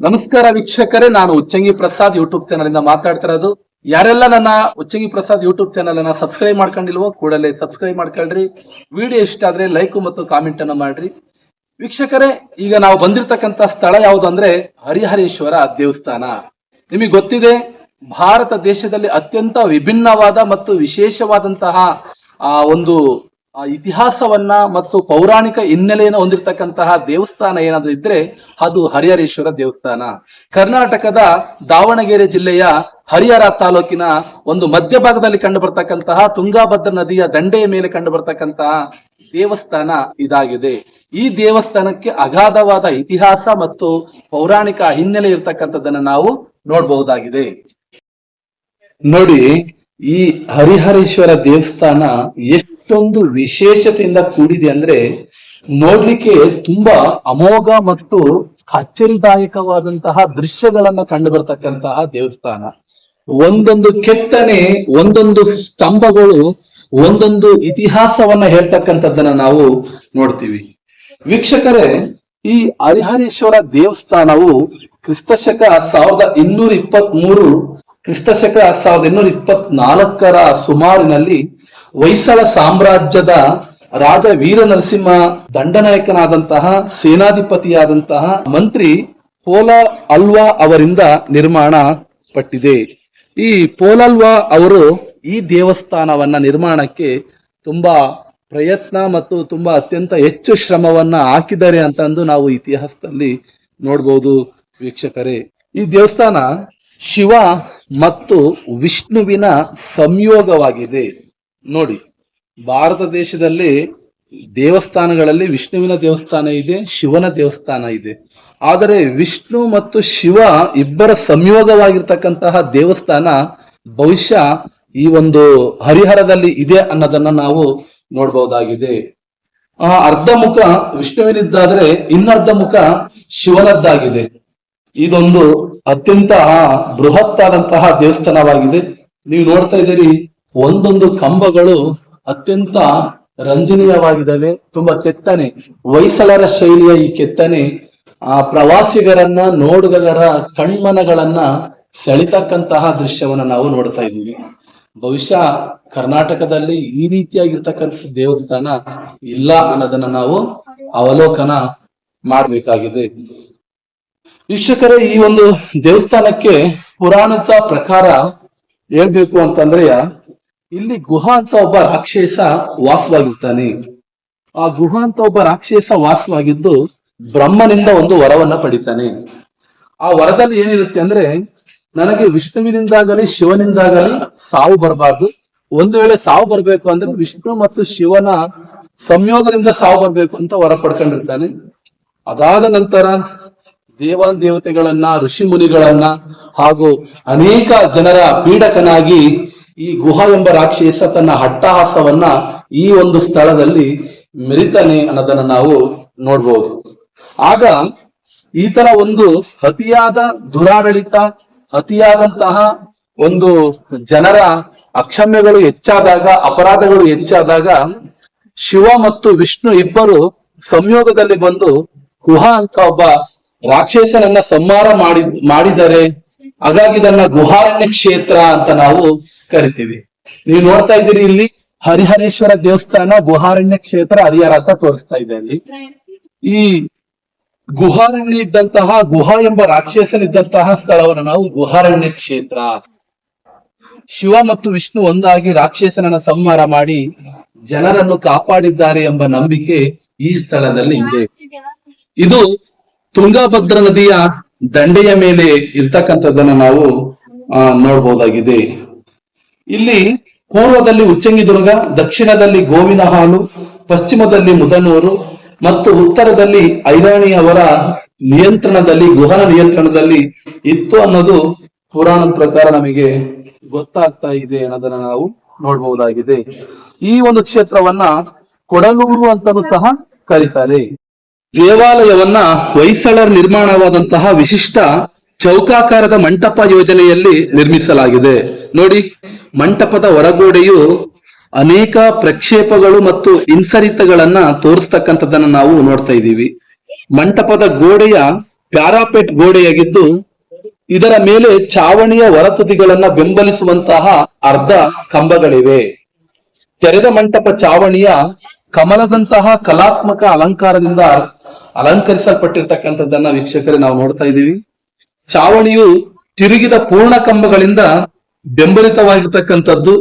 ನಮಸ್ಕಾರ ವೀಕ್ಷಕರೇ, ನಾನು ಉಚ್ಚಂಗಿ ಪ್ರಸಾದ್ ಯೂಟ್ಯೂಬ್ ಚಾನಲ್ ಇಂದ ಮಾತಾಡ್ತಿರೋದು ಯಾರೆಲ್ಲ ನನ್ನ ಉಚ್ಚಂಗಿ ಪ್ರಸಾದ್ ಯೂಟ್ಯೂಬ್ ಚಾನಲ್ ಅನ್ನ ಸಬ್ಸ್ಕ್ರೈಬ್ ಮಾಡ್ಕೊಂಡಿಲ್ವೋ, ಕೂಡಲೇ ಸಬ್ಸ್ಕ್ರೈಬ್ ಮಾಡ್ಕೊಳ್ರಿ. ವಿಡಿಯೋ ಇಷ್ಟ ಆದ್ರೆ ಲೈಕ್ ಮತ್ತು ಕಾಮೆಂಟ್ ಅನ್ನ ಮಾಡ್ರಿ. ವೀಕ್ಷಕರೇ, ಈಗ ನಾವು ಬಂದಿರತಕ್ಕಂತ ಸ್ಥಳ ಯಾವುದು ಅಂದ್ರೆ ಹರಿಹರೇಶ್ವರ ದೇವಸ್ಥಾನ. ನಿಮಗೆ ಗೊತ್ತಿದೆ, ಭಾರತ ದೇಶದಲ್ಲಿ ಅತ್ಯಂತ ವಿಭಿನ್ನವಾದ ಮತ್ತು ವಿಶೇಷವಾದಂತಹ, ಆ, ಒಂದು ಇತಿಹಾಸವನ್ನ ಮತ್ತು ಪೌರಾಣಿಕ ಹಿನ್ನೆಲೆಯನ್ನು ಹೊಂದಿರತಕ್ಕಂತಹ ದೇವಸ್ಥಾನ ಏನಾದ್ರೂ ಇದ್ರೆ ಅದು ಹರಿಹರೇಶ್ವರ ದೇವಸ್ಥಾನ. ಕರ್ನಾಟಕದ ದಾವಣಗೆರೆ ಜಿಲ್ಲೆಯ ಹರಿಹರ ತಾಲೂಕಿನ ಒಂದು ಮಧ್ಯಭಾಗದಲ್ಲಿ ಕಂಡು ಬರ್ತಕ್ಕಂತಹ ತುಂಗಾಭದ್ರಾ ನದಿಯ ದಂಡೆಯ ಮೇಲೆ ಕಂಡು ಬರ್ತಕ್ಕಂತಹ ದೇವಸ್ಥಾನ ಇದಾಗಿದೆ. ಈ ದೇವಸ್ಥಾನಕ್ಕೆ ಅಗಾಧವಾದ ಇತಿಹಾಸ ಮತ್ತು ಪೌರಾಣಿಕ ಹಿನ್ನೆಲೆ ಇರತಕ್ಕಂಥದ್ದನ್ನ ನಾವು ನೋಡಬಹುದಾಗಿದೆ. ನೋಡಿ, ಈ ಹರಿಹರೇಶ್ವರ ದೇವಸ್ಥಾನ ಎಷ್ಟೊಂದು ವಿಶೇಷತೆಯಿಂದ ಕೂಡಿದೆ ಅಂದ್ರೆ ನೋಡ್ಲಿಕ್ಕೆ ತುಂಬಾ ಅಮೋಘ ಮತ್ತು ಅಚ್ಚರಿದಾಯಕವಾದಂತಹ ದೃಶ್ಯಗಳನ್ನ ಕಂಡು ಬರ್ತಕ್ಕಂತಹ ದೇವಸ್ಥಾನ. ಒಂದೊಂದು ಕೆತ್ತನೆ, ಒಂದೊಂದು ಸ್ತಂಭಗಳು, ಒಂದೊಂದು ಇತಿಹಾಸವನ್ನ ಹೇಳ್ತಕ್ಕಂಥದ್ದನ್ನ ನಾವು ನೋಡ್ತೀವಿ. ವೀಕ್ಷಕರೇ, ಈ ಹರಿಹರೇಶ್ವರ ದೇವಸ್ಥಾನವು ಕ್ರಿಸ್ತಶಕ ಸಾವಿರದ ಇನ್ನೂರ ಇಪ್ಪತ್ತ್ ಮೂರು ಕ್ರಿಸ್ತಶಕ ಸಾವಿರದ ಇನ್ನೂರ ಇಪ್ಪತ್ನಾಲ್ಕರ ಸುಮಾರಿನಲ್ಲಿ ಹೊಯ್ಸಳ ಸಾಮ್ರಾಜ್ಯದ ರಾಜ ವೀರ ನರಸಿಂಹ ದಂಡನಾಯಕನಾದಂತಹ ಸೇನಾಧಿಪತಿಯಾದಂತಹ ಮಂತ್ರಿ ಪೋಲ ಅಲ್ವಾ ಅವರಿಂದ ನಿರ್ಮಾಣ ಪಟ್ಟಿದೆ. ಈ ಪೋಲಲ್ವಾ ಅವರು ಈ ದೇವಸ್ಥಾನವನ್ನ ನಿರ್ಮಾಣಕ್ಕೆ ತುಂಬಾ ಪ್ರಯತ್ನ ಮತ್ತು ತುಂಬಾ ಅತ್ಯಂತ ಹೆಚ್ಚು ಶ್ರಮವನ್ನ ಹಾಕಿದ್ದಾರೆ ಅಂತಂದು ನಾವು ಇತಿಹಾಸದಲ್ಲಿ ನೋಡ್ಬೋದು ವೀಕ್ಷಕರೇ. ಈ ದೇವಸ್ಥಾನ ಶಿವ ಮತ್ತು ವಿಷ್ಣುವಿನ ಸಂಯೋಗವಾಗಿದೆ. ನೋಡಿ, ಭಾರತ ದೇಶದಲ್ಲಿ ದೇವಸ್ಥಾನಗಳಲ್ಲಿ ವಿಷ್ಣುವಿನ ದೇವಸ್ಥಾನ ಇದೆ, ಶಿವನ ದೇವಸ್ಥಾನ ಇದೆ. ಆದರೆ ವಿಷ್ಣು ಮತ್ತು ಶಿವ ಇಬ್ಬರ ಸಂಯೋಗವಾಗಿರ್ತಕ್ಕಂತಹ ದೇವಸ್ಥಾನ ಬಹುಶಃ ಈ ಒಂದು ಹರಿಹರದಲ್ಲಿ ಇದೆ ಅನ್ನೋದನ್ನ ನಾವು ನೋಡಬಹುದಾಗಿದೆ. ಆ ಅರ್ಧ ಮುಖ ವಿಷ್ಣುವಿನಿದ್ದಾದ್ರೆ ಇನ್ನರ್ಧ ಮುಖ ಶಿವನದ್ದಾಗಿದೆ. ಇದೊಂದು ಅತ್ಯಂತ ಬೃಹತ್ತಾದಂತಹ ದೇವಸ್ಥಾನವಾಗಿದೆ. ನೀವು ನೋಡ್ತಾ ಇದ್ದೀರಿ ಒಂದೊಂದು ಕಂಬಗಳು ಅತ್ಯಂತ ರಂಜನೀಯವಾಗಿದ್ದಾವೆ, ತುಂಬಾ ಕೆತ್ತನೆ. ಹೊಯ್ಸಳರ ಶೈಲಿಯ ಈ ಕೆತ್ತನೆ, ಆ ಪ್ರವಾಸಿಗರನ್ನ ನೋಡುಗರ ಕಣ್ಮನಗಳನ್ನ ಸೆಳಿತಕ್ಕಂತಹ ದೃಶ್ಯವನ್ನ ನಾವು ನೋಡ್ತಾ ಇದ್ದೀವಿ. ಬಹುಶಃ ಕರ್ನಾಟಕದಲ್ಲಿ ಈ ರೀತಿಯಾಗಿರ್ತಕ್ಕಂಥ ದೇವಸ್ಥಾನ ಇಲ್ಲ ಅನ್ನೋದನ್ನ ನಾವು ಅವಲೋಕನ ಮಾಡಬೇಕಾಗಿದೆ. ವೀಕ್ಷಕರೇ, ಈ ಒಂದು ದೇವಸ್ಥಾನಕ್ಕೆ ಪುರಾಣದ ಪ್ರಕಾರ ಹೇಳ್ಬೇಕು ಅಂತಂದ್ರೆ ಇಲ್ಲಿ ಗುಹಾ ಅಂತ ಒಬ್ಬ ರಾಕ್ಷಸ ವಾಸವಾಗಿರ್ತಾನೆ. ಆ ಗುಹ ಅಂತ ಒಬ್ಬ ರಾಕ್ಷಸ ವಾಸವಾಗಿದ್ದು ಬ್ರಹ್ಮನಿಂದ ಒಂದು ವರವನ್ನ ಪಡಿತಾನೆ. ಆ ವರದಲ್ಲಿ ಏನಿರುತ್ತೆ ಅಂದ್ರೆ ನನಗೆ ವಿಷ್ಣುವಿನಿಂದಾಗಲಿ ಶಿವನಿಂದಾಗಲಿ ಸಾವು ಬರಬಾರ್ದು. ಒಂದು ವೇಳೆ ಸಾವು ಬರ್ಬೇಕು ಅಂದ್ರೆ ವಿಷ್ಣು ಮತ್ತು ಶಿವನ ಸಂಯೋಗದಿಂದ ಸಾವು ಬರ್ಬೇಕು ಅಂತ ವರ ಪಡ್ಕೊಂಡಿರ್ತಾನೆ. ಅದಾದ ನಂತರ ದೇವ ದೇವತೆಗಳನ್ನ, ಋಷಿ ಮುನಿಗಳನ್ನ ಹಾಗೂ ಅನೇಕ ಜನರ ಪೀಡಕನಾಗಿ ಈ ಗುಹಾ ಎಂಬ ರಾಕ್ಷಸ ತನ್ನ ಹಟ್ಟಹಾಸವನ್ನ ಈ ಒಂದು ಸ್ಥಳದಲ್ಲಿ ಮೆರಿತಾನೆ ಅನ್ನೋದನ್ನ ನಾವು ನೋಡ್ಬೋದು. ಆಗ ಈ ತರ ಒಂದು ಅತಿಯಾದ ದುರಾಡಳಿತ, ಅತಿಯಾದಂತಹ ಒಂದು ಜನರ ಅಕ್ಷಮ್ಯಗಳು ಹೆಚ್ಚಾದಾಗ, ಅಪರಾಧಗಳು ಹೆಚ್ಚಾದಾಗ ಶಿವ ಮತ್ತು ವಿಷ್ಣು ಇಬ್ಬರು ಸಂಯೋಗದಲ್ಲಿ ಬಂದು ಗುಹ ಅಂತ ಒಬ್ಬ ರಾಕ್ಷಸನನ್ನ ಸಂಹಾರ ಮಾಡಿ ಮಾಡಿದರೆ, ಹಾಗಾಗಿ ಇದನ್ನ ಗುಹಾರಣ್ಯ ಕ್ಷೇತ್ರ ಅಂತ ನಾವು ಕರಿತೀವಿ. ನೀವು ನೋಡ್ತಾ ಇದ್ದೀರಿ ಇಲ್ಲಿ ಹರಿಹರೇಶ್ವರ ದೇವಸ್ಥಾನ ಗುಹಾರಣ್ಯ ಕ್ಷೇತ್ರ ಹರಿಹರ ಅಂತ ತೋರಿಸ್ತಾ ಇದೆ ಅಲ್ಲಿ. ಈ ಗುಹಾರಣ್ಯ ಇದ್ದಂತಹ ಗುಹಾ ಎಂಬ ರಾಕ್ಷಸನಿದ್ದಂತಹ ಸ್ಥಳವನ್ನು ನಾವು ಗುಹಾರಣ್ಯ ಕ್ಷೇತ್ರ, ಶಿವ ಮತ್ತು ವಿಷ್ಣು ಒಂದಾಗಿ ರಾಕ್ಷಸನನ್ನ ಸಂಹಾರ ಮಾಡಿ ಜನರನ್ನು ಕಾಪಾಡಿದ್ದಾರೆ ಎಂಬ ನಂಬಿಕೆ ಈ ಸ್ಥಳದಲ್ಲಿ ಇದೆ. ಇದು ತುಂಗಾಭದ್ರ ನದಿಯ ದಂಡೆಯ ಮೇಲೆ ಇರ್ತಕ್ಕಂಥದ್ದನ್ನ ನಾವು ನೋಡ್ಬೋದಾಗಿದೆ. ಇಲ್ಲಿ ಪೂರ್ವದಲ್ಲಿ ಉಚ್ಚಂಗಿದುರ್ಗ, ದಕ್ಷಿಣದಲ್ಲಿ ಗೋವಿನ ಹಾಲು ಪಶ್ಚಿಮದಲ್ಲಿ ಮುದನೂರು ಮತ್ತು ಉತ್ತರದಲ್ಲಿ ಐರಾಣಿ ಅವರ ನಿಯಂತ್ರಣದಲ್ಲಿ, ಗುಹನ ನಿಯಂತ್ರಣದಲ್ಲಿ ಇತ್ತು ಅನ್ನೋದು ಪುರಾಣ ಪ್ರಕಾರ ನಮಗೆ ಗೊತ್ತಾಗ್ತಾ ಇದೆ ಅನ್ನೋದನ್ನ ನಾವು ನೋಡಬಹುದಾಗಿದೆ. ಈ ಒಂದು ಕ್ಷೇತ್ರವನ್ನ ಕೊಡಲೂರು ಅಂತಲೂ ಸಹ ಕರೀತಾರೆ. ದೇವಾಲಯವನ್ನ ಹೊಯ್ಸಳರ್ ನಿರ್ಮಾಣವಾದಂತಹ ವಿಶಿಷ್ಟ ಚೌಕಾಕಾರದ ಮಂಟಪ ಯೋಜನೆಯಲ್ಲಿ ನಿರ್ಮಿಸಲಾಗಿದೆ. ನೋಡಿ, ಮಂಟಪದ ಹೊರಗೋಡೆಯು ಅನೇಕ ಪ್ರಕ್ಷೇಪಗಳು ಮತ್ತು ಇನ್ಸರಿತಗಳನ್ನ ತೋರಿಸ್ತಕ್ಕಂಥದ್ದನ್ನ ನಾವು ನೋಡ್ತಾ ಇದ್ದೀವಿ. ಮಂಟಪದ ಗೋಡೆಯ ಪ್ಯಾರಾಪೆಟ್ ಗೋಡೆಯಾಗಿದ್ದು, ಇದರ ಮೇಲೆ ಚಾವಣಿಯ ಹೊರತುದಿಗಳನ್ನ ಬೆಂಬಲಿಸುವಂತಹ ಅರ್ಧ ಕಂಬಗಳಿವೆ. ತೆರೆದ ಮಂಟಪ ಚಾವಣಿಯ ಕಮಲದಂತಹ ಕಲಾತ್ಮಕ ಅಲಂಕಾರದಿಂದ ಅಲಂಕರಿಸಲ್ಪಟ್ಟಿರ್ತಕ್ಕಂಥದ್ದನ್ನ ವೀಕ್ಷಕರೇ ನಾವು ನೋಡ್ತಾ ಇದ್ದೀವಿ. ಚಾವಣಿಯು ತಿರುಗಿದ ಪೂರ್ಣ ಕಂಬಗಳಿಂದ ಬೆಂಬಲಿತವಾಗಿರ್ತಕ್ಕಂಥದ್ದು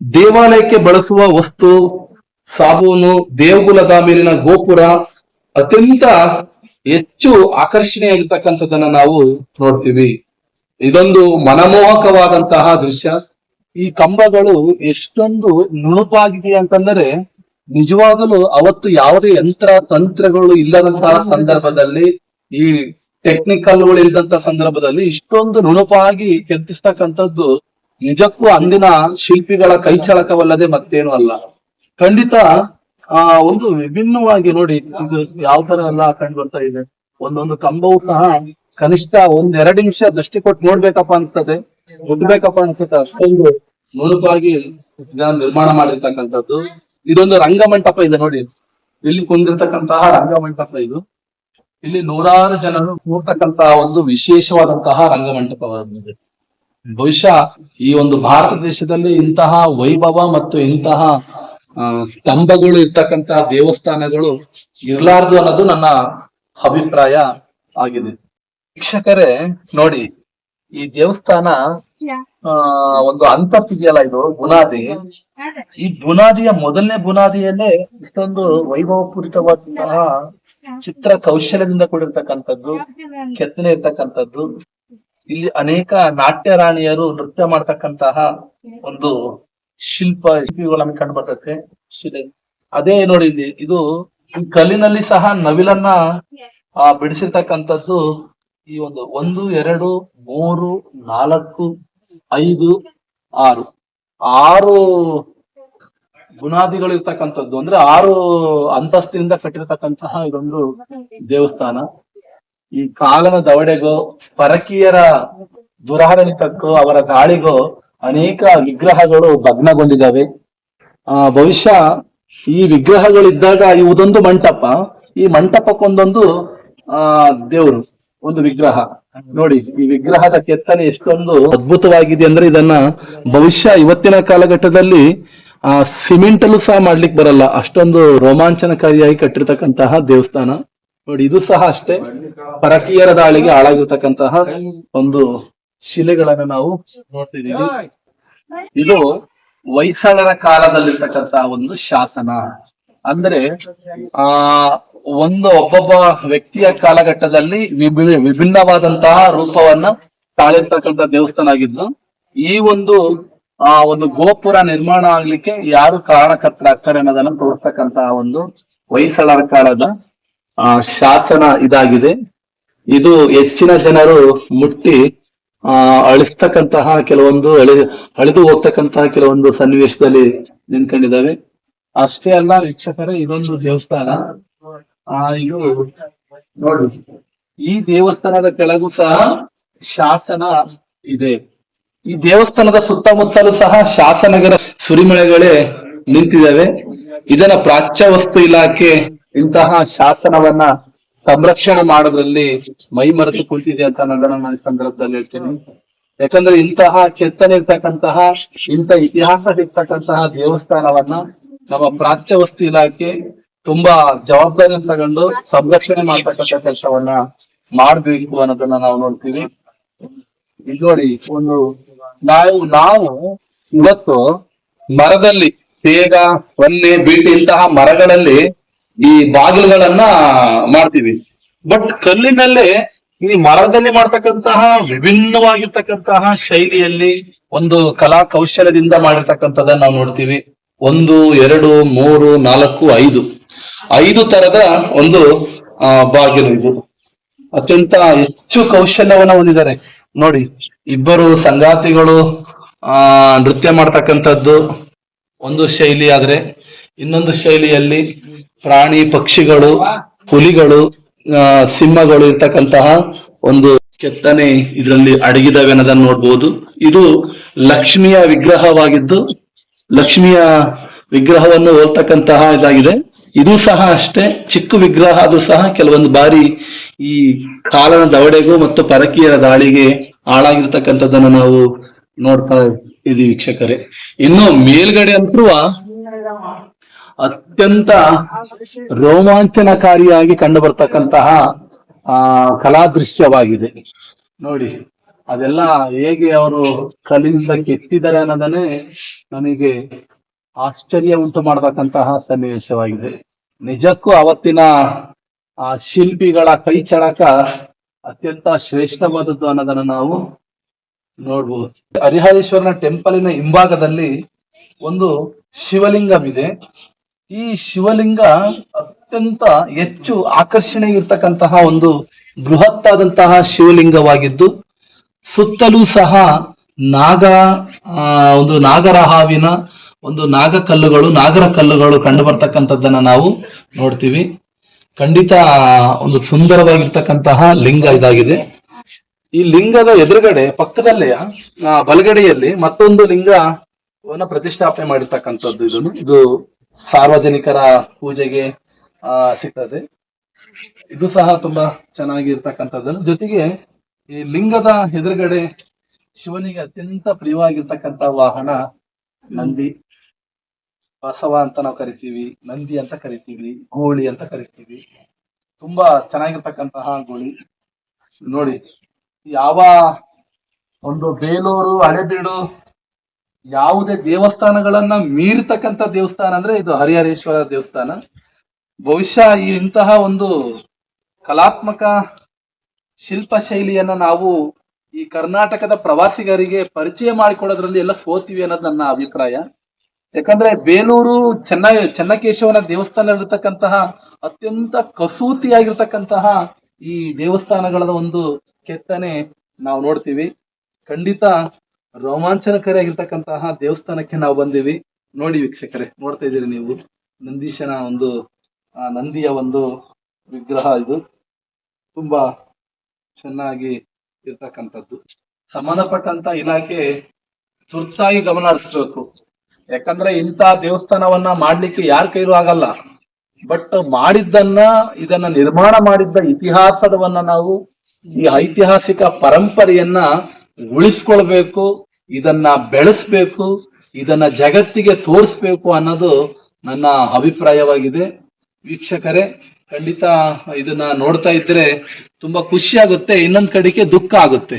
ದೇವಾಲಯಕ್ಕೆ ಬಳಸುವ ವಸ್ತು, ಸಾಬೂನು ದೇವಗುಲದ ಮೇಲಿನ ಗೋಪುರ, ಅತ್ಯಂತ ಹೆಚ್ಚು ಆಕರ್ಷಣೀಯಾಗಿರ್ತಕ್ಕಂಥದ್ದನ್ನ ನಾವು ನೋಡ್ತೀವಿ. ಇದೊಂದು ಮನಮೋಹಕವಾದಂತಹ ದೃಶ್ಯ. ಈ ಕಂಬಗಳು ಎಷ್ಟೊಂದು ನುಣುಪಾಗಿದೆ ಅಂತಂದರೆ, ನಿಜವಾಗಲೂ ಅವತ್ತು ಯಾವುದೇ ಯಂತ್ರ, ತಂತ್ರಗಳು ಇಲ್ಲದಂತಹ ಸಂದರ್ಭದಲ್ಲಿ, ಈ ಟೆಕ್ನಿಕಲ್ಗಳು ಇಲ್ಲದಂತಹ ಸಂದರ್ಭದಲ್ಲಿ ಇಷ್ಟೊಂದು ನುಣುಪಾಗಿ ಕೆತ್ತಿಸ್ತಕ್ಕಂಥದ್ದು ನಿಜಕ್ಕೂ ಅಂದಿನ ಶಿಲ್ಪಿಗಳ ಕೈಚಳಕವಲ್ಲದೆ ಮತ್ತೇನು ಅಲ್ಲ. ಖಂಡಿತ, ಆ, ಒಂದು ವಿಭಿನ್ನವಾಗಿ ನೋಡಿ, ಇದು ಯಾವ ತರ ಎಲ್ಲ ಕಂಡು ಬರ್ತಾ ಇದೆ. ಒಂದೊಂದು ಕಂಬವು ಸಹ ಕನಿಷ್ಠ ಒಂದೆರಡು ನಿಮಿಷ ದೃಷ್ಟಿ ಕೊಟ್ಟು ನೋಡ್ಬೇಕಪ್ಪ ಅನ್ಸ್ತದೆ. ಮುಟ್ಬೇಕಪ್ಪ ಅನ್ಸುತ್ತೆ ಅಷ್ಟೊಂದು ನುಣುಪಾಗಿ ಜನ ನಿರ್ಮಾಣ ಮಾಡಿರ್ತಕ್ಕಂಥದ್ದು. ಇದೊಂದು ರಂಗಮಂಟಪ ಇದೆ ನೋಡಿ. ಇಲ್ಲಿ ಕುಂದಿರ್ತಕ್ಕಂತಹ ರಂಗಮಂಟಪ ಇದು. ಇಲ್ಲಿ ನೂರಾರು ಜನರು ಕೂರ್ತಕ್ಕಂತಹ ಒಂದು ವಿಶೇಷವಾದಂತಹ ರಂಗಮಂಟಪವಾಗಿದೆ. ಬಹುಶಃ ಈ ಒಂದು ಭಾರತ ದೇಶದಲ್ಲಿ ಇಂತಹ ವೈಭವ ಮತ್ತು ಇಂತಹ ಸ್ತಂಭಗಳು ಇರ್ತಕ್ಕಂತಹ ದೇವಸ್ಥಾನಗಳು ಇರ್ಲಾರ್ದು ಅನ್ನೋದು ನನ್ನ ಅಭಿಪ್ರಾಯ ಆಗಿದೆ. ವೀಕ್ಷಕರೇ ನೋಡಿ ಈ ದೇವಸ್ಥಾನ ಆ ಒಂದು ಅಂತಸ್ತಿದೆಯಲ್ಲ ಇದು ಬುನಾದಿ. ಈ ಬುನಾದಿಯ ಮೊದಲನೇ ಬುನಾದಿಯಲ್ಲೇ ಇಷ್ಟೊಂದು ವೈಭವಪೂರಿತವಾದಂತಹ ಚಿತ್ರ ಕೌಶಲ್ಯದಿಂದ ಕೂಡಿರ್ತಕ್ಕಂಥದ್ದು ಕೆತ್ತನೆ ಇರ್ತಕ್ಕಂಥದ್ದು. ಇಲ್ಲಿ ಅನೇಕ ನಾಟ್ಯ ರಾಣಿಯರು ನೃತ್ಯ ಮಾಡ್ತಕ್ಕಂತಹ ಒಂದು ಶಿಲ್ಪ ಶಿಲ್ಪಿಗಳು ನಮಗೆ ಕಂಡು ಬರ್ತದೆ ಅದೇ ನೋಡಿ ಇಲ್ಲಿ, ಇದು ಈ ಕಲ್ಲಿನಲ್ಲಿ ಸಹ ನವಿಲನ್ನ, ಆ, ಬಿಡಿಸಿರ್ತಕ್ಕಂಥದ್ದು ಈ ಒಂದು ಒಂದು, ಎರಡು, ಮೂರು, ನಾಲ್ಕು, ಐದು, ಆರು. ಆರು ಬುನಾದಿಗಳು ಇರ್ತಕ್ಕಂಥದ್ದು ಅಂದ್ರೆ ಆರು ಅಂತಸ್ತಿನಿಂದ ಕಟ್ಟಿರ್ತಕ್ಕಂತಹ ಇದೊಂದು ದೇವಸ್ಥಾನ. ಈ ಕಾಲನ ದವಡೆಗೋ, ಪರಕೀಯರ ದುರಾಡಳಿತಕ್ಕೋ ಅವರ ದಾಳಿಗೋ ಅನೇಕ ವಿಗ್ರಹಗಳು ಭಗ್ನಗೊಂಡಿದ್ದಾವೆ. ಆ, ಬಹುಶಃ ಈ ವಿಗ್ರಹಗಳಿದ್ದಾಗ ಇವುದೊಂದು ಮಂಟಪ. ಈ ಮಂಟಪಕ್ಕೊಂದೊಂದು, ಆ, ದೇವರು, ಒಂದು ವಿಗ್ರಹ. ನೋಡಿ, ಈ ವಿಗ್ರಹದ ಕೆತ್ತನೆ ಎಷ್ಟೊಂದು ಅದ್ಭುತವಾಗಿದೆ ಅಂದ್ರೆ ಇದನ್ನ ಬಹುಶಃ ಇವತ್ತಿನ ಕಾಲಘಟ್ಟದಲ್ಲಿ, ಆ ಸಿಮೆಂಟ್ ಅಲ್ಲೂ ಸಹ ಮಾಡ್ಲಿಕ್ಕೆ ಬರಲ್ಲ. ಅಷ್ಟೊಂದು ರೋಮಾಂಚನಕಾರಿಯಾಗಿ ಕಟ್ಟಿರ್ತಕ್ಕಂತಹ ದೇವಸ್ಥಾನ. ನೋಡಿ, ಇದು ಸಹ ಅಷ್ಟೇ. ಪರಕೀಯರ ದಾಳಿಗೆ ಹಾಳಾಗಿರ್ತಕ್ಕಂತಹ ಒಂದು ಶಿಲೆಗಳನ್ನ ನಾವು ನೋಡ್ತಿದ್ದೀವಿ. ಇದು ಹೊಯ್ಸಳರ ಕಾಲದಲ್ಲಿರ್ತಕ್ಕಂತಹ ಒಂದು ಶಾಸನ. ಅಂದ್ರೆ, ಆ, ಒಂದು ಒಬ್ಬೊಬ್ಬ ವ್ಯಕ್ತಿಯ ಕಾಲಘಟ್ಟದಲ್ಲಿ ವಿಭಿನ್ನ, ವಿಭಿನ್ನವಾದಂತಹ ರೂಪವನ್ನ ತಾಳಿರ್ತಕ್ಕಂಥ ದೇವಸ್ಥಾನ ಆಗಿದ್ದು ಈ ಒಂದು, ಆ, ಒಂದು ಗೋಪುರ ನಿರ್ಮಾಣ ಆಗ್ಲಿಕ್ಕೆ ಯಾರು ಕಾರಣಕರ್ತರಾಗ್ತಾರೆ ಅನ್ನೋದನ್ನ ತೋರಿಸ್ತಕ್ಕಂತಹ ಒಂದು ಹೊಯ್ಸಳರ ಕಾಲದ ಶಾಸನ ಇದಾಗಿದೆ. ಇದು ಹೆಚ್ಚಿನ ಜನರು ಮುಟ್ಟಿ, ಆ, ಅಳಿಸ್ತಕ್ಕಂತಹ ಕೆಲವೊಂದು, ಅಳಿ, ಅಳಿದು ಹೋಗ್ತಕ್ಕಂತಹ ಕೆಲವೊಂದು ಸನ್ನಿವೇಶದಲ್ಲಿ ನಿಂತ್ಕೊಂಡಿದ್ದಾವೆ. ಅಷ್ಟೇ ಅಲ್ಲ, ವೀಕ್ಷಕರೇ ಇದೊಂದು ದೇವಸ್ಥಾನ. ಆ, ಇದು ನೋಡಿ. ಈ ದೇವಸ್ಥಾನದ ಕೆಳಗೂ ಸಹ ಶಾಸನ ಇದೆ. ಈ ದೇವಸ್ಥಾನದ ಸುತ್ತಮುತ್ತಲೂ ಸಹ ಶಾಸನಗರ ಸುರಿಮಳೆಗಳೇ ನಿಂತಿದ್ದಾವೆ. ಇದನ್ನ ಪ್ರಾಚ್ಯ ವಸ್ತು ಇಲಾಖೆ ಇಂತಹ ಶಾಸನವನ್ನ ಸಂರಕ್ಷಣೆ ಮಾಡೋದ್ರಲ್ಲಿ ಮೈ ಮರೆತು ಕುಳಿತಿದೆ ಅಂತ ನನ್ನ ಸಂದರ್ಭದಲ್ಲಿ ಹೇಳ್ತೀನಿ. ಯಾಕಂದ್ರೆ ಇಂತಹ ಕೆತ್ತನೆ ಇರ್ತಕ್ಕಂತಹ ಇಂತ ಇತಿಹಾಸ ಇರ್ತಕ್ಕಂತಹ ದೇವಸ್ಥಾನವನ್ನ ನಮ್ಮ ಪ್ರಾಚ್ಯ ವಸ್ತು ಇಲಾಖೆ ತುಂಬಾ ಜವಾಬ್ದಾರಿ ತಗೊಂಡು ಸಂರಕ್ಷಣೆ ಮಾಡ್ತಕ್ಕಂಥ ಕೆಲಸವನ್ನ ಮಾಡ್ಬೇಕು ಅನ್ನೋದನ್ನ ನಾವು ನೋಡ್ತೀವಿ. ಇದು ನೋಡಿ, ಒಂದು ನಾವು ನಾವು ಇವತ್ತು ಮರದಲ್ಲಿ, ತೇಗ ಹೊನ್ನೆ ಬೀಟಿ ಇಂತಹ ಮರಗಳಲ್ಲಿ ಈ ಬಾಗಿಲುಗಳನ್ನ ಮಾಡ್ತೀವಿ. ಬಟ್ ಕಲ್ಲಿನಲ್ಲೇ ಈ ಮರದಲ್ಲಿ ಮಾಡ್ತಕ್ಕಂತಹ ವಿಭಿನ್ನವಾಗಿರ್ತಕ್ಕಂತಹ ಶೈಲಿಯಲ್ಲಿ ಒಂದು ಕಲಾ ಕೌಶಲ್ಯದಿಂದ ಮಾಡಿರ್ತಕ್ಕಂಥದ್ದನ್ನ ನಾವು ನೋಡ್ತೀವಿ. ಒಂದು, ಎರಡು, ಮೂರು, ನಾಲ್ಕು, ಐದು. ಐದು ತರದ ಒಂದು, ಆ, ಬಾಗಿಲು ಇದು. ಅತ್ಯಂತ ಹೆಚ್ಚು ಕೌಶಲ್ಯವನ್ನ ಹೊಂದಿದ್ದಾರೆ. ನೋಡಿ, ಇಬ್ಬರು ಸಂಗಾತಿಗಳು, ಆ, ನೃತ್ಯ ಮಾಡ್ತಕ್ಕಂಥದ್ದು ಒಂದು ಶೈಲಿ ಆದ್ರೆ ಇನ್ನೊಂದು ಶೈಲಿಯಲ್ಲಿ ಪ್ರಾಣಿ ಪಕ್ಷಿಗಳು, ಹುಲಿಗಳು ಸಿಂಹಗಳು ಇರ್ತಕ್ಕಂತಹ ಒಂದು ಕೆತ್ತನೆ ಇದರಲ್ಲಿ ಅಡಗಿದಾವೆ ಅನ್ನೋದನ್ನ ನೋಡ್ಬೋದು. ಇದು ಲಕ್ಷ್ಮಿಯ ವಿಗ್ರಹವಾಗಿದ್ದು, ಲಕ್ಷ್ಮಿಯ ವಿಗ್ರಹವನ್ನು ಹೋಲ್ತಕ್ಕಂತಹ ಇದಾಗಿದೆ. ಇದು ಸಹ ಅಷ್ಟೇ, ಚಿಕ್ಕ ವಿಗ್ರಹ ಅದು ಸಹ ಕೆಲವೊಂದು ಬಾರಿ ಈ ಕಾಲನ ದವಡೆಗೂ ಮತ್ತು ಪರಕೀಯರ ದಾಳಿಗೆ ಹಾಳಾಗಿರ್ತಕ್ಕಂಥದ್ದನ್ನು ನಾವು ನೋಡ್ತಾ ಇದೀವಿ ವೀಕ್ಷಕರೇ. ಇನ್ನು ಮೇಲ್ಗಡೆ ಅಂತೂ ಅತ್ಯಂತ ರೋಮಾಂಚನಕಾರಿಯಾಗಿ ಕಂಡು ಬರ್ತಕ್ಕಂತಹ ಆ ಕಲಾ ದೃಶ್ಯವಾಗಿದೆ ನೋಡಿ, ಅದೆಲ್ಲ ಹೇಗೆ ಅವರು ಕಲಿಂದ ಕೆತ್ತಿದ್ದಾರೆ ಅನ್ನೋದನ್ನೇ ನಮಗೆ ಆಶ್ಚರ್ಯ ಉಂಟು ಮಾಡತಕ್ಕಂತಹ ಸನ್ನಿವೇಶವಾಗಿದೆ. ನಿಜಕ್ಕೂ ಅವತ್ತಿನ, ಆ, ಶಿಲ್ಪಿಗಳ ಕೈ ಚಳಕ ಅತ್ಯಂತ ಶ್ರೇಷ್ಠವಾದದ್ದು ಅನ್ನೋದನ್ನ ನಾವು ನೋಡ್ಬೋದು. ಹರಿಹರೇಶ್ವರನ ಟೆಂಪಲಿನ ಹಿಂಭಾಗದಲ್ಲಿ ಒಂದು ಶಿವಲಿಂಗವಿದೆ. ಈ ಶಿವಲಿಂಗ ಅತ್ಯಂತ ಹೆಚ್ಚು ಆಕರ್ಷಣೆ ಇರ್ತಕ್ಕಂತಹ ಒಂದು ಬೃಹತ್ತಾದಂತಹ ಶಿವಲಿಂಗವಾಗಿದ್ದು, ಸುತ್ತಲೂ ಸಹ ನಾಗ ಒಂದು ನಾಗರ ಹಾವಿನ ಒಂದು ನಾಗ ಕಲ್ಲುಗಳು ನಾಗರ ಕಲ್ಲುಗಳು ಕಂಡು ಬರ್ತಕ್ಕಂಥದ್ದನ್ನ ನಾವು ನೋಡ್ತೀವಿ. ಖಂಡಿತ ಒಂದು ಸುಂದರವಾಗಿರ್ತಕ್ಕಂತಹ ಲಿಂಗ ಇದಾಗಿದೆ. ಈ ಲಿಂಗದ ಎದುರುಗಡೆ, ಪಕ್ಕದಲ್ಲೇ ಬಲಗಡೆಯಲ್ಲಿ ಮತ್ತೊಂದು ಲಿಂಗವನ್ನ ಪ್ರತಿಷ್ಠಾಪನೆ ಮಾಡಿರ್ತಕ್ಕಂಥದ್ದು ಇದನ್ನು. ಇದು ಸಾರ್ವಜನಿಕರ ಪೂಜೆಗೆ, ಆ, ಸಿಗ್ತದೆ. ಇದು ಸಹ ತುಂಬಾ ಚೆನ್ನಾಗಿರ್ತಕ್ಕಂಥದ್ದು ಜೊತೆಗೆ ಈ ಲಿಂಗದ ಎದುರುಗಡೆ ಶಿವನಿಗೆ ಅತ್ಯಂತ ಪ್ರಿಯವಾಗಿರ್ತಕ್ಕಂಥ ವಾಹನ ನಂದಿ. ಬಸವ ಅಂತ ನಾವು ಕರಿತೀವಿ, ನಂದಿ ಅಂತ ಕರಿತೀವಿ, ಗೋಳಿ ಅಂತ ಕರಿತೀವಿ. ತುಂಬಾ ಚೆನ್ನಾಗಿರ್ತಕ್ಕಂತಹ ಗೋಳಿ. ನೋಡಿ, ಯಾವ ಒಂದು ಬೇಲೂರು ಹಳೆಬೀಡು ಯಾವುದೇ ದೇವಸ್ಥಾನಗಳನ್ನ ಮೀರ್ತಕ್ಕಂಥ ದೇವಸ್ಥಾನ ಅಂದ್ರೆ ಇದು ಹರಿಹರೇಶ್ವರ ದೇವಸ್ಥಾನ. ಬಹುಶಃ ಈ ಇಂತಹ ಒಂದು ಕಲಾತ್ಮಕ ಶಿಲ್ಪ ಶೈಲಿಯನ್ನ ನಾವು ಈ ಕರ್ನಾಟಕದ ಪ್ರವಾಸಿಗರಿಗೆ ಪರಿಚಯ ಮಾಡಿಕೊಡೋದ್ರಲ್ಲಿ ಎಲ್ಲ ಸೋತಿವಿ ಅನ್ನೋದು ನನ್ನ ಅಭಿಪ್ರಾಯ. ಯಾಕಂದ್ರೆ ಬೇಲೂರು, ಚೆನ್ನ, ಚೆನ್ನಕೇಶವನ ದೇವಸ್ಥಾನ ಇರತಕ್ಕಂತಹ ಅತ್ಯಂತ ಕಸೂತಿಯಾಗಿರ್ತಕ್ಕಂತಹ ಈ ದೇವಸ್ಥಾನಗಳ ಒಂದು ಕೆತ್ತನೆ ನಾವು ನೋಡ್ತೀವಿ. ಖಂಡಿತ ರೋಮಾಂಚನಕಾರಿಯಾಗಿರ್ತಕ್ಕಂತಹ ದೇವಸ್ಥಾನಕ್ಕೆ ನಾವು ಬಂದಿವಿ. ನೋಡಿ ವೀಕ್ಷಕರೇ, ನೋಡ್ತಾ ಇದ್ದೀರಿ ನೀವು. ನಂದೀಶನ ಒಂದು ನಂದಿಯ ಒಂದು ವಿಗ್ರಹ ಇದು. ತುಂಬಾ ಚೆನ್ನಾಗಿ ಇರ್ತಕ್ಕಂಥದ್ದು. ಸಂಬಂಧಪಟ್ಟಂತ ಇಲಾಖೆ ತುರ್ತಾಗಿ ಗಮನ ಹರಿಸ್ಬೇಕು. ಯಾಕಂದ್ರೆ ಇಂಥ ದೇವಸ್ಥಾನವನ್ನ ಮಾಡ್ಲಿಕ್ಕೆ ಯಾರ ಕೈಲೂ ಆಗಲ್ಲ. ಬಟ್ ಮಾಡಿದ್ದನ್ನ, ಇದನ್ನ ನಿರ್ಮಾಣ ಮಾಡಿದ್ದ ಇತಿಹಾಸದವನ್ನ ನಾವು, ಈ ಐತಿಹಾಸಿಕ ಪರಂಪರೆಯನ್ನ ಉಳಿಸ್ಕೊಳ್ಬೇಕು, ಇದನ್ನ ಬೆಳೆಸ್ಬೇಕು, ಇದನ್ನ ಜಗತ್ತಿಗೆ ತೋರಿಸ್ಬೇಕು ಅನ್ನೋದು ನನ್ನ ಅಭಿಪ್ರಾಯವಾಗಿದೆ. ವೀಕ್ಷಕರೇ, ಖಂಡಿತ ಇದನ್ನ ನೋಡ್ತಾ ಇದ್ರೆ ತುಂಬಾ ಖುಷಿ ಆಗುತ್ತೆ, ಇನ್ನೊಂದ್ ಕಡೆಗೆ ದುಃಖ ಆಗುತ್ತೆ.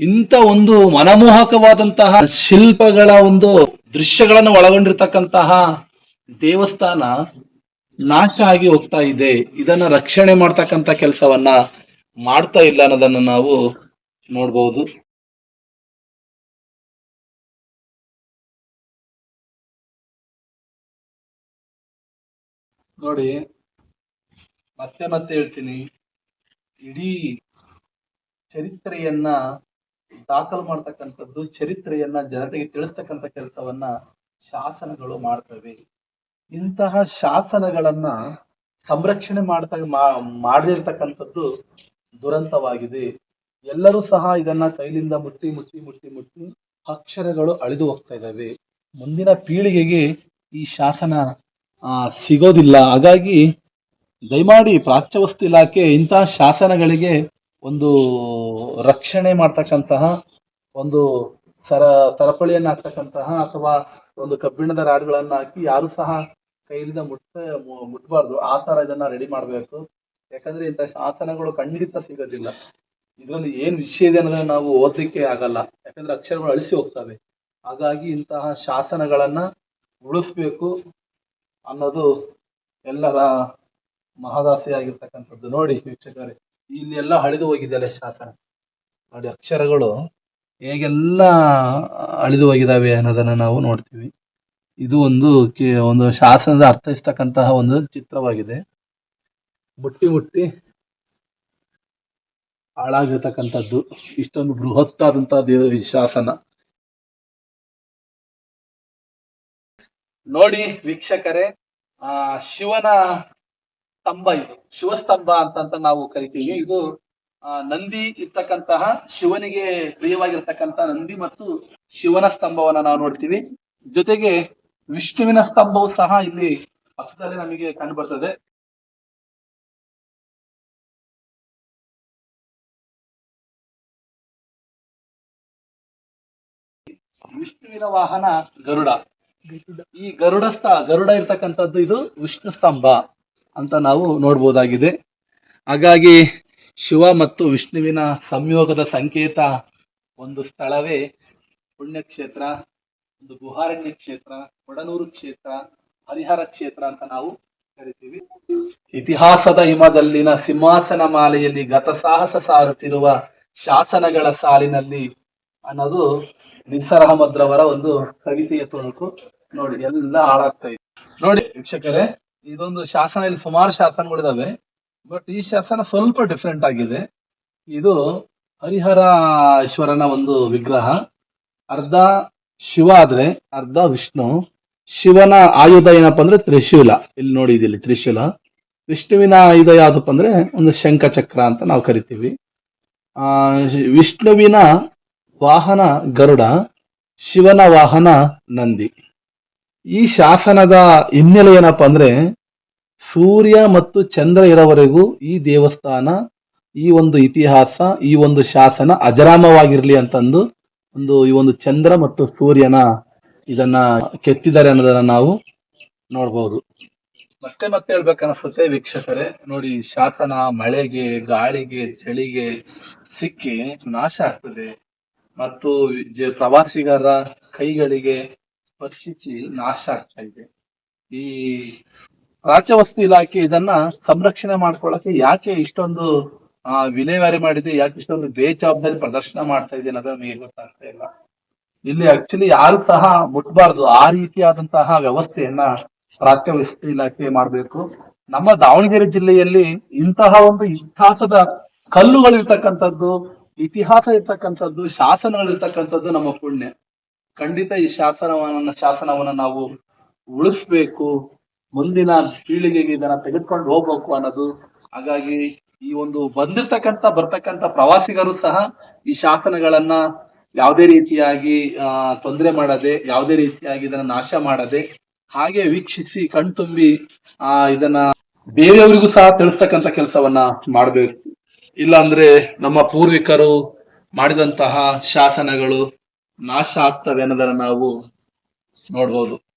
ಇಂಥ ಒಂದು ಮನಮೋಹಕವಾದಂತಹ ಶಿಲ್ಪಗಳ ಒಂದು ದೃಶ್ಯಗಳನ್ನು ಒಳಗೊಂಡಿರ್ತಕ್ಕಂತಹ ದೇವಸ್ಥಾನ ನಾಶ ಆಗಿ ಹೋಗ್ತಾ ಇದೆ. ಇದನ್ನ ರಕ್ಷಣೆ ಮಾಡ್ತಕ್ಕಂಥ ಕೆಲಸವನ್ನ ಮಾಡ್ತಾ ಇಲ್ಲ ಅನ್ನೋದನ್ನ ನಾವು ನೋಡ್ಬೋದು. ನೋಡಿ, ಮತ್ತೆ ಮತ್ತೆ ಹೇಳ್ತೀನಿ. ಇಡೀ ಚರಿತ್ರೆಯನ್ನ ದಾಖಲು ಮಾಡ್ತಕ್ಕಂಥದ್ದು, ಚರಿತ್ರೆಯನ್ನ ಜನತೆಗೆ ತಿಳಿಸ್ತಕ್ಕಂಥ ಕೆಲಸವನ್ನ ಶಾಸನಗಳು ಮಾಡ್ತವೆ. ಇಂತಹ ಶಾಸನಗಳನ್ನ ಸಂರಕ್ಷಣೆ ಮಾಡ್ತ ಮಾಡದಿರ್ತಕ್ಕಂಥದ್ದು ದುರಂತವಾಗಿದೆ. ಎಲ್ಲರೂ ಸಹ ಇದನ್ನ ಕೈಲಿಂದ ಮುಟ್ಟಿ ಮುಟ್ಟಿ ಮುಟ್ಟಿ ಮುಟ್ಟಿ ಅಕ್ಷರಗಳು ಅಳಿದು ಹೋಗ್ತಾ ಇದ್ದಾವೆ. ಮುಂದಿನ ಪೀಳಿಗೆಗೆ ಈ ಶಾಸನ ಸಿಗೋದಿಲ್ಲ. ಹಾಗಾಗಿ ದಯಮಾಡಿ ಪ್ರಾಚ್ಯವಸ್ತು ಇಲಾಖೆ ಇಂತಹ ಶಾಸನಗಳಿಗೆ ಒಂದು ರಕ್ಷಣೆ ಮಾಡ್ತಕ್ಕಂತಹ ಒಂದು ಸರ ಸರಪಳಿಯನ್ನ ಹಾಕ್ತಕ್ಕಂತಹ ಅಥವಾ ಒಂದು ಕಬ್ಬಿಣದ ರಾಡ್ಗಳನ್ನು ಹಾಕಿ ಯಾರು ಸಹ ಕೈಯಿಂದ ಮುಟ್ಟ ಮುಟ್ಬಾರ್ದು. ಆ ತರ ಇದನ್ನ ರೆಡಿ ಮಾಡಬೇಕು. ಯಾಕಂದ್ರೆ ಇಂಥ ಶಾಸನಗಳು ಖಂಡಿತ ಸಿಗೋದಿಲ್ಲ. ಇದರಲ್ಲಿ ಏನು ವಿಷಯ ಇದೆ ಅನ್ನೋದನ್ನ ನಾವು ಓದಲಿಕ್ಕೆ ಆಗಲ್ಲ. ಯಾಕಂದ್ರೆ ಅಕ್ಷರಗಳು ಅಳಿಸಿ ಹೋಗ್ತವೆ. ಹಾಗಾಗಿ ಇಂತಹ ಶಾಸನಗಳನ್ನ ಉಳಿಸ್ಬೇಕು. ಅನ್ನೋದು ಎಲ್ಲರ ಮಹದಾಸೆ ಆಗಿರ್ತಕ್ಕಂಥದ್ದು ನೋಡಿ ವೀಕ್ಷಕರೇ ಇಲ್ಲಿ ಎಲ್ಲ ಹಳಿದು ಹೋಗಿದೆಯಲ್ಲ ಶಾಸನ. ನೋಡಿ ಅಕ್ಷರಗಳು ಹೇಗೆಲ್ಲ ಅಳಿದು ಹೋಗಿದಾವೆ ಅನ್ನೋದನ್ನ ನಾವು ನೋಡ್ತೀವಿ. ಇದು ಒಂದು ಒಂದು ಶಾಸನದ ಅರ್ಥೈಸ್ತಕ್ಕಂತಹ ಒಂದು ಚಿತ್ರವಾಗಿದೆ. ಮುಟ್ಟಿ ಮುಟ್ಟಿ ಹಾಳಾಗಿರ್ತಕ್ಕಂಥದ್ದು. ಇಷ್ಟೊಂದು ಬೃಹತ್ತಾದಂತಹ ದೇವ ಶಾಸನ. ನೋಡಿ ವೀಕ್ಷಕರೇ ಆ, ಶಿವನ ಸ್ತಂಭ ಇದು. ಶಿವಸ್ತಂಭ ಅಂತ ನಾವು ಕರಿತೀವಿ. ಇದು, ಆ, ನಂದಿ ಇರ್ತಕ್ಕಂತಹ ಶಿವನಿಗೆ ಪ್ರಿಯವಾಗಿರ್ತಕ್ಕಂತಹ ನಂದಿ ಮತ್ತು ಶಿವನ ಸ್ತಂಭವನ್ನ ನಾವು ನೋಡ್ತೀವಿ. ಜೊತೆಗೆ ವಿಷ್ಣುವಿನ ಸ್ತಂಭವು ಸಹ ಇಲ್ಲಿ ಪಕ್ಕದಲ್ಲಿ ನಮಗೆ ಕಂಡುಬರ್ತದೆ. ವಿಷ್ಣುವಿನ ವಾಹನ ಗರುಡ. ಈ ಗರುಡ ಸ್ಥ, ಗರುಡ ಇರ್ತಕ್ಕಂಥದ್ದು ಇದು ವಿಷ್ಣು ಸ್ತಂಭ ಅಂತ ನಾವು ನೋಡ್ಬೋದಾಗಿದೆ. ಹಾಗಾಗಿ ಶಿವ ಮತ್ತು ವಿಷ್ಣುವಿನ ಸಂಯೋಗದ ಸಂಕೇತ ಒಂದು ಸ್ಥಳವೇ ಪುಣ್ಯಕ್ಷೇತ್ರ, ಒಂದು ಗುಹಾರಣ್ಯ ಕ್ಷೇತ್ರ, ಕೊಡನೂರು ಕ್ಷೇತ್ರ, ಹರಿಹರ ಕ್ಷೇತ್ರ ಅಂತ ನಾವು ಕರಿತೀವಿ. ಇತಿಹಾಸದ ಹಿಮದಲ್ಲಿನ ಸಿಂಹಾಸನ ಮಾಲೆಯಲ್ಲಿ ಗತಸಾಹಸ ಸಾರುತ್ತಿರುವ ಶಾಸನಗಳ ಸಾಲಿನಲ್ಲಿ ಅನ್ನೋದು ನಿಸ್ಸರ್ ಅಹಮದ್ ರವರ ಒಂದು ಕವಿತೆಯ ತುಣುಕು ನೋಡಿ, ಎಲ್ಲ ಹಾಳಾಗ್ತಾ ಇದೆ. ನೋಡಿ, ವೀಕ್ಷಕರೇ, ಇದೊಂದು ಶಾಸನ, ಇಲ್ಲಿ ಸುಮಾರು ಶಾಸನಗಳಿದಾವೆ. ಬಟ್ ಈ ಶಾಸನ ಸ್ವಲ್ಪ ಡಿಫ್ರೆಂಟ್ ಆಗಿದೆ. ಇದು ಹರಿಹರ ಈಶ್ವರನ ಒಂದು ವಿಗ್ರಹ. ಅರ್ಧ ಶಿವ ಆದ್ರೆ ಅರ್ಧ ವಿಷ್ಣು. ಶಿವನ ಆಯುಧ ಏನಪ್ಪ ಅಂದ್ರೆ ತ್ರಿಶೂಲ. ಇಲ್ಲಿ ನೋಡಿ ಇಲ್ಲಿ ತ್ರಿಶೂಲ. ವಿಷ್ಣುವಿನ ಆಯುಧ ಯಾವ್ದಪ್ಪ ಅಂದ್ರೆ ಒಂದು ಶಂಖ ಚಕ್ರ ಅಂತ ನಾವು ಕರಿತೀವಿ. ಆ, ವಿಷ್ಣುವಿನ ವಾಹನ ಗರುಡ, ಶಿವನ ವಾಹನ ನಂದಿ. ಈ ಶಾಸನದ ಹಿನ್ನೆಲೆ ಏನಪ್ಪಾ ಅಂದ್ರೆ, ಸೂರ್ಯ ಮತ್ತು ಚಂದ್ರ ಇರೋವರೆಗೂ ಈ ದೇವಸ್ಥಾನ, ಈ ಒಂದು ಇತಿಹಾಸ, ಈ ಒಂದು ಶಾಸನ ಅಜರಾಮವಾಗಿರ್ಲಿ ಅಂತಂದು ಒಂದು, ಈ ಒಂದು ಚಂದ್ರ ಮತ್ತು ಸೂರ್ಯನ ಇದನ್ನ ಕೆತ್ತಿದ್ದಾರೆ ಅನ್ನೋದನ್ನ ನಾವು ನೋಡ್ಬೋದು. ಮತ್ತೆ ಮತ್ತೆ ಹೇಳ್ಬೇಕನ್ನಿಸುತ್ತೆ ವೀಕ್ಷಕರೇ. ನೋಡಿ, ಶಾಸನ ಮಳೆಗೆ, ಗಾಳಿಗೆ, ಚಳಿಗೆ ಸಿಕ್ಕಿ ನಾಶ ಆಗ್ತದೆ. ಮತ್ತು ಪ್ರವಾಸಿಗರ ಕೈಗಳಿಗೆ ಸ್ಪರ್ಶಿಸಿ ನಾಶ ಆಗ್ತಾ ಇದೆ. ಈ ರಾಜ್ಯವಸ್ತು ಇಲಾಖೆ ಇದನ್ನ ಸಂರಕ್ಷಣೆ ಮಾಡ್ಕೊಳ್ಳಕ್ಕೆ ಯಾಕೆ ಇಷ್ಟೊಂದು ಆ, ವಿಲೇವಾರಿ ಮಾಡಿದೆ ಯಾಕೆ ಇಷ್ಟೊಂದು ಬೇಜವಾಬ್ದಾರಿ ಪ್ರದರ್ಶನ ಮಾಡ್ತಾ ಇದೆ ಅನ್ನೋದು ನಮಗೆ ಗೊತ್ತಾಗ್ತಾ ಇಲ್ಲ. ಇಲ್ಲಿ ಆಕ್ಚುಲಿ ಯಾರು ಸಹ ಮುಟ್ಬಾರ್ದು ಆ ರೀತಿಯಾದಂತಹ ವ್ಯವಸ್ಥೆಯನ್ನ ರಾಜ್ಯ ವಸ್ತು ಇಲಾಖೆ ಮಾಡಬೇಕು. ನಮ್ಮ ದಾವಣಗೆರೆ ಜಿಲ್ಲೆಯಲ್ಲಿ ಇಂತಹ ಒಂದು ಇತಿಹಾಸದ ಕಲ್ಲುಗಳಿರ್ತಕ್ಕಂಥದ್ದು ಇತಿಹಾಸ ಇರ್ತಕ್ಕಂಥದ್ದು, ಶಾಸನಗಳಿರ್ತಕ್ಕಂಥದ್ದು ನಮ್ಮ ಪುಣ್ಯ. ಖಂಡಿತ ಈ ಶಾಸನವನ್ನ ಶಾಸನವನ್ನ ನಾವು ಉಳಿಸ್ಬೇಕು. ಮುಂದಿನ ಪೀಳಿಗೆಗೆ ಇದನ್ನ ತೆಗೆದುಕೊಂಡು ಹೋಗ್ಬೇಕು ಅನ್ನೋದು. ಹಾಗಾಗಿ ಈ ಒಂದು ಬಂದಿರ್ತಕ್ಕಂಥ, ಬರ್ತಕ್ಕಂಥ ಪ್ರವಾಸಿಗರು ಸಹ ಈ ಶಾಸನಗಳನ್ನ ಯಾವುದೇ ರೀತಿಯಾಗಿ, ಆ, ತೊಂದರೆ ಮಾಡದೆ, ಯಾವುದೇ ರೀತಿಯಾಗಿ ಇದನ್ನ ನಾಶ ಮಾಡದೆ, ಹಾಗೆ ವೀಕ್ಷಿಸಿ ಕಣ್ತುಂಬಿ, ಆ, ಇದನ್ನ ಬೇರೆಯವರಿಗೂ ಸಹ ತಿಳಿಸ್ತಕ್ಕಂಥ ಕೆಲಸವನ್ನ ಮಾಡಬೇಕು. ಇಲ್ಲಾಂದ್ರೆ ನಮ್ಮ ಪೂರ್ವಿಕರು ಮಾಡಿದಂತಹ ಶಾಸನಗಳು ನಾಶ ಆಗ್ತವೆ ಅನ್ನೋದನ್ನ ನಾವು ನೋಡ್ಬೋದು.